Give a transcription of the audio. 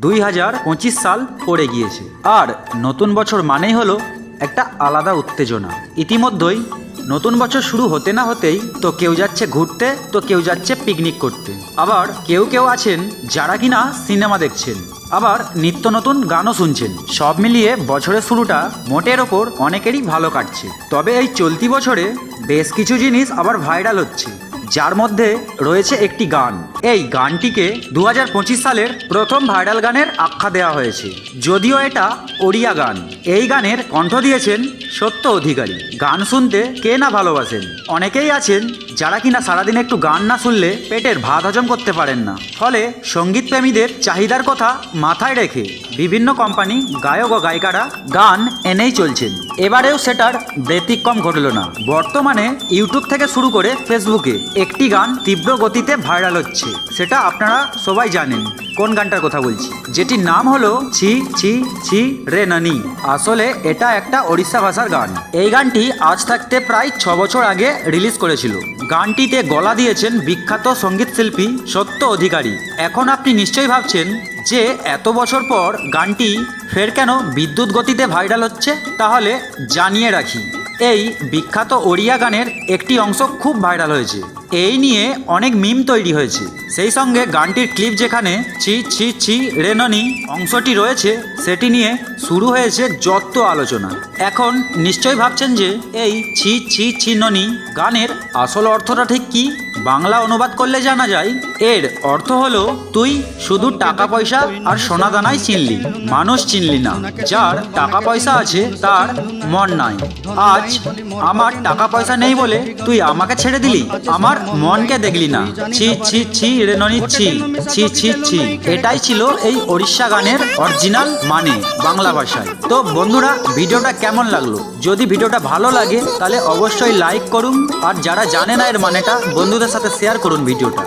দুই হাজার পঁচিশ সাল পড়ে গিয়েছে। আর নতুন বছর মানেই হলো একটা আলাদা উত্তেজনা। ইতিমধ্যেই নতুন বছর শুরু হতে না হতেই তো কেউ যাচ্ছে ঘুরতে, তো কেউ যাচ্ছে পিকনিক করতে। আবার কেউ কেউ আছেন যারা কিনা সিনেমা দেখছেন। আবার নিত্য নতুন গানও শুনছেন। সব মিলিয়ে বছরের শুরুটা মোটের ওপর অনেকেরই ভালো কাটছে। তবে এই চলতি বছরে বেশ কিছু জিনিস আবার ভাইরাল হচ্ছে। যার মধ্যে রয়েছে একটি গান। এই গানটিকে দু হাজার পঁচিশ সালের প্রথম ভাইরাল গানের আখ্যা দেওয়া হয়েছে। যদিও এটা ওড়িয়া গান। এই গানের কণ্ঠ দিয়েছেন সত্য অধিকারী। গান শুনতে কে না ভালোবাসেন? অনেকেই আছেন যারা কিনা সারাদিন একটু গান না শুনলে পেটের ভাত হজম করতে পারেন না। ফলে সংগীত প্রেমীদের চাহিদার কথা মাথায় রেখে বিভিন্ন কোম্পানি গায়ক ও গায়িকারা গান এনেই চলছেন। এবারেও সেটার ব্যতিক্রম ঘটল না। বর্তমানে ইউটিউব থেকে শুরু করে ফেসবুকে একটি গান তীব্র গতিতে ভাইরাল হচ্ছে। সেটা আপনারা সবাই জানেন। কোন গানটার কথা বলছি? যেটির নাম হলো ছি ছি ছি, রে নানি আসলে এটা একটা ওড়িশা ভাষার গান। এই গানটি আজ থাকতে প্রায় ছ বছর আগে রিলিজ করেছিল। গানটিতে গলা দিয়েছেন বিখ্যাত সংগীত শিল্পী সত্য অধিকারী। এখন আপনি নিশ্চয়ই ভাবছেন যে এত বছর পর গানটি ফের কেন বিদ্যুৎ গতিতে ভাইরাল হচ্ছে, তাহলে জানিয়ে রাখি, এই বিখ্যাত ওড়িয়া গানের একটি অংশ খুব ভাইরাল হয়েছে। এই নিয়ে অনেক মিম তৈরি হয়েছে। সেই সঙ্গে গানটির ক্লিপ যেখানে ছি ছি ছি রেননি অংশটি রয়েছে, সেটি নিয়ে শুরু হয়েছে যত আলোচনা। এখন নিশ্চয়ই ভাবছেন যে এই ছি ছি ছি ননি গানের আসল অর্থটা ঠিক কি? বাংলা অনুবাদ করলে জানা যায়, এর অর্থ হলো, তুই শুধু টাকা পয়সা আর সোনা দানাই চিনলি, মানুষ চিনলি না। যার টাকা পয়সা আছে, তার মন নাই। আজ আমার টাকা পয়সা নেই বলে তুই আমাকে ছেড়ে দিলি, আমার মনকে দেখলি না। ছি ছি ছি রেননি ছি ছি ছি ছি। এটাই ছিল এই ওড়িশা গানের অরিজিনাল মানে বাংলা ভাষায়। তো বন্ধুরা, ভিডিওটা কেমন লাগল? যদি ভিডিওটা ভালো লাগে, তাহলে অবশ্যই লাইক করুন। আর যারা জানে না এর মানেটা সাথে শেয়ার করুন ভিডিওটা